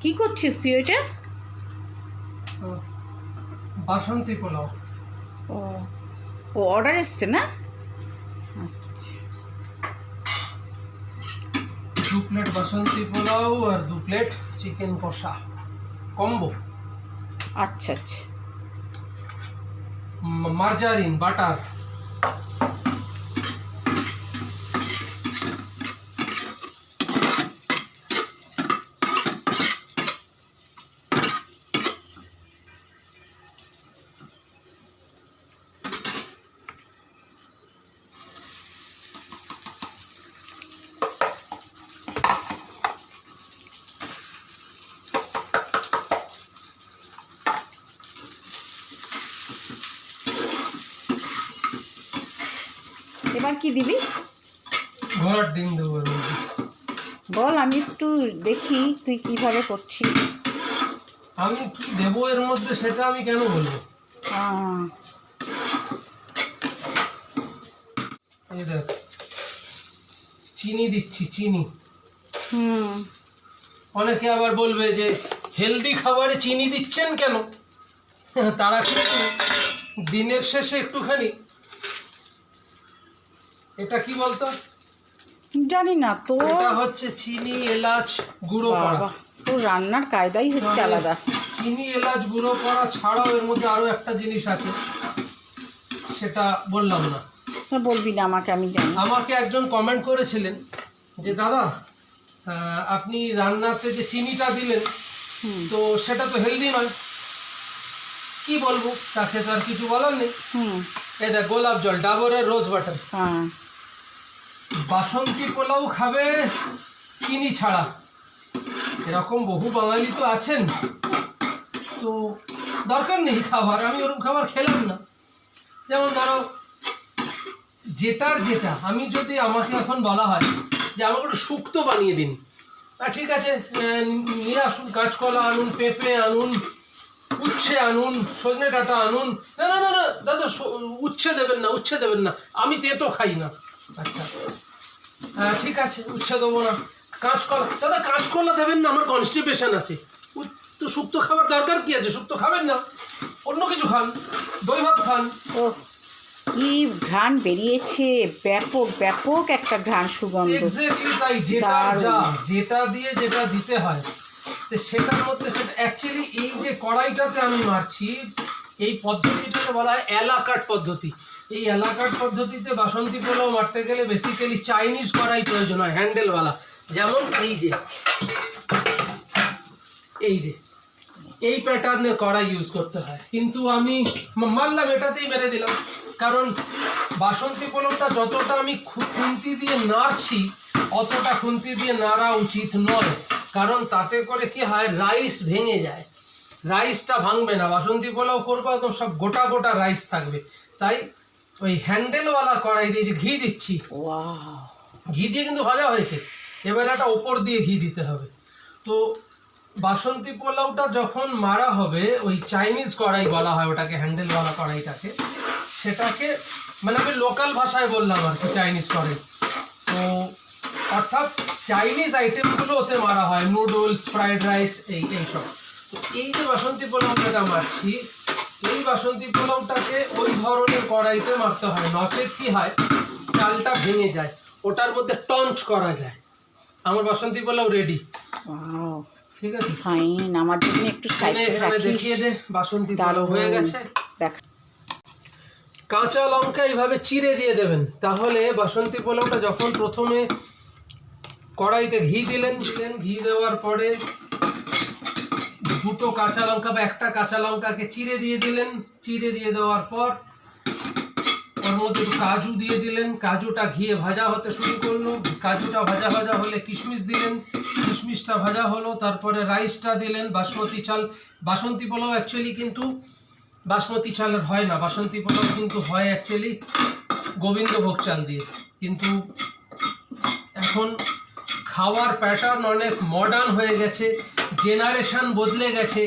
কি করছিস তুই ওইটা? বাসন্তী পোলাও। ও ও অর্ডার এসছে না? আচ্ছা। দু প্লেট বাসন্তী পোলাও আর দু প্লেট চিকেন কষা। কম্বো আচ্ছা আচ্ছা। মার্জারিন বাটার এবার কি দিবি? ঘোড়ার ডিম দেবো বল আমি একটু দেখি তুই কীভাবে করছিস। আমি কি দেবো এর মধ্যে সেটা আমি কেন বলব? এই দেখ চিনি দিচ্ছি চিনি। হুম। অনেকে আবার বলবে যে হেলদি খাবারে চিনি দিচ্ছেন কেন? তারা কিন্তু দিনের শেষে একটুখানি এটা কি বলতো? জানি না তো। এটা হচ্ছে চিনি এলাচ গুঁড়ো করা। তোর রান্নার কায়দাই হচ্ছে আলাদা। চিনি এলাচ গুঁড়ো করা ছাড়াও এর মধ্যে আরও একটা জিনিস আছে সেটা বললাম না। তা বলবি না আমাকে আমি জানি। আমাকে একজন কমেন্ট করেছিলেন যে দাদা আপনি রান্নাতে যে চিনিটা দিলেন তো সেটা তো হেলদি নয়। কি বলব? তাকে তো আর কিছু বলার নেই। হুম। এই গোলাপ জল ডাবরের রোজ বাটার হ্যাঁ। বাসন্তী পোলাও খাবে চিনি ছাড়া। এরকম বহু বাঙালি তো আছেন। তো দরকার নেই খাবার, আমি ওরকম খাবার খেলাম না। যেমন ধরো, যেটার যেটা, আমি যদি আমাকে এখন বলা হয় যে আমাকে একটু শুক্তো বানিয়ে দিন। ঠিক আছে নিয়ে আসুন, কাঁচকলা আনুন, পেঁপে আনুন, উচ্ছে আনুন, সজনে ডাঁটা আনুন। না না না না, দাদা উচ্ছে দেবেন না, উচ্ছে দেবেন না। আমি তেতো খাই না। আচ্ছা ঠিক আছে উচ্ছে দেবো না। কাঁচকলা দাদা কাঁচকলা দেবেন না আমার কনস্টিপেশন আছে। তো শুক্তো খাবার দরকার কি আছে? শুক্তো খাবেন না? অন্য কিছু খান দই ভাত খান। ও কি ঘ্রাণ বেরিয়েছে। ব্যাপক ব্যাপক একটা ঘ্রাণ সুগন্ধ। এক্স্যাক্টলি তাই যেটা। যা যেটা দিয়ে যেটা দিতে হয় তো সেটার মধ্যে সেটা অ্যাকচুয়ালি এই যে কড়াইটাতে আমি মারছি এই পদ্ধতিটাকে বলা হয় এলাকাট পদ্ধতি। এই এলাকার পদ্ধতিতে বাসন্তী পোলাও মারতে গেলে বেসিক্যালি চাইনিজ কড়াই প্রয়োজন হয় হ্যান্ডেলওয়ালা যেমন এই যে এই যে, এই প্যাটার্নের কড়াই ইউজ করতে হয়। কিন্তু আমি মারলাম, এটাতেই মেরে দিলাম। কারণ বাসন্তী পোলাওটা যতটা আমি খুন্তি দিয়ে নাড়ছি, অতটা খুন্তি দিয়ে নাড়া উচিত নয়। কারণ তাতে করে কি হয় রাইস ভেঙে যায়। রাইসটা ভাঙবে না। বাসন্তী পোলাও করব, একদম সব গোটা গোটা রাইস থাকবে। তাই ওই হ্যান্ডেলওয়ালা কড়াই দিয়ে যে ঘি দিচ্ছি। ঘি দিয়ে কিন্তু ভাজা হয়েছে। এবার একটা ওপর দিয়ে ঘি দিতে হবে। তো বাসন্তী পোলাওটা যখন মারা হবে ওই চাইনিজ কড়াই বলা হয় ওটাকে হ্যান্ডেলওয়ালা কড়াইটাকে সেটাকে মানে আমি লোকাল ভাষায় বললাম আর কি চাইনিজ কড়াই। তো অর্থাৎ চাইনিজ আইটেমগুলো ওতে মারা হয় নুডলস ফ্রাইড রাইস এই এইসব তো এই যে বাসন্তী পোলাও যেটা মারছি এই বাসন্তী পোলাওটাকে ওই ধরনের কড়াইতে মারতে হয়। নচেত কি হয়? চালটা ভেঙে যায়। ওটার মধ্যে টঞ্চ করা যায়। আমার বাসন্তী পোলাও রেডি ঠিক আছে? ফাইন। আমার জন্য একটু সাইড এখানে দেখিয়ে দে বাসন্তী পোলাও হয়ে গেছে। দেখ। কাঁচা লঙ্কা এইভাবে চিড়ে দিয়ে দেবেন। তাহলে বাসন্তী পোলাওটা যখন প্রথমে কড়াইতে ঘি দিলেন দিলেন ঘি দেওয়ার পরে দুটো কাঁচা লঙ্কা বা একটা কাঁচা লঙ্কাকে চিড়ে দিয়ে দিলেন, চিড়ে দিয়ে দেওয়ার পর ওর মধ্যে কাজু দিয়ে দিলেন। কাজুটা ঘিয়ে ভাজা হতে শুরু করল। কাজুটা ভাজা ভাজা হলে কিশমিশ দিলেন। কিশমিশটা ভাজা হলো, তারপরে রাইসটা দিলেন। বাসমতি চাল বাসন্তী পোলাও অ্যাকচুয়ালি কিন্তু বাসমতি চালের হয় না। বাসন্তী পোলাও কিন্তু হয় অ্যাকচুয়ালি গোবিন্দভোগ চাল দিয়ে। কিন্তু এখন খাওয়ার প্যাটার্ন অনেক মডার্ন হয়ে গেছে। জেনারেশন বদলে গেছে,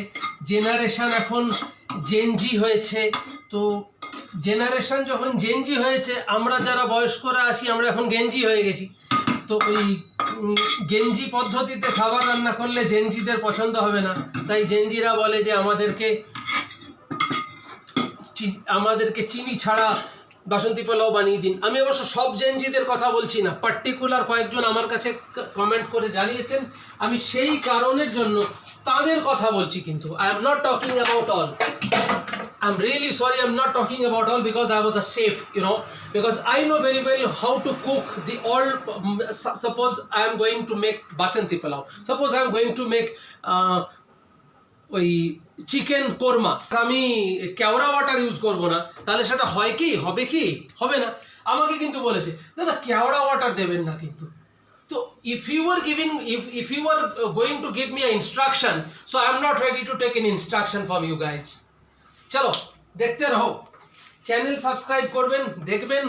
জেনারেশন এখন জেনজি হয়েছে। তো জেনারেশন যখন জেনজি হয়েছে, আমরা যারা বয়স্করা আছি, আমরা এখন গেঞ্জি হয়ে গেছি। তো ওই গেঞ্জি পদ্ধতিতে খাবার রান্না করলে জেনজিদের পছন্দ হবে না। তাই জেনজিরা বলে যে, আমাদেরকে আমাদেরকে চিনি ছাড়া বাসন্তী পোলাও বানিয়ে দিন। আমি অবশ্য সব জেনজিদের কথা বলছি না। পার্টিকুলার কয়েকজন আমার কাছে কমেন্ট করে জানিয়েছেন। আমি সেই কারণের জন্য তাদের কথা বলছি কিন্তু। I am not talking about all I am really sorry I am not talking about all because I was a safe you know because I know very very how to cook the all suppose I am going to make Basanti pulao suppose I am going to make ওই chicken korma আমি kewra water use করব না। তাহলে সেটা হয় কি? হবে কি? হবে না। আমাকে কিন্তু বলেছে, দাদা, কেওড়া ওয়াটার দেবেন না কিন্তু। তো if you are giving if if you are going to give me a instruction so I am not ready to take an instruction from you guys চলো, দেখতে রহো। চ্যানেল সাবস্ক্রাইব করবেন, দেখবেন।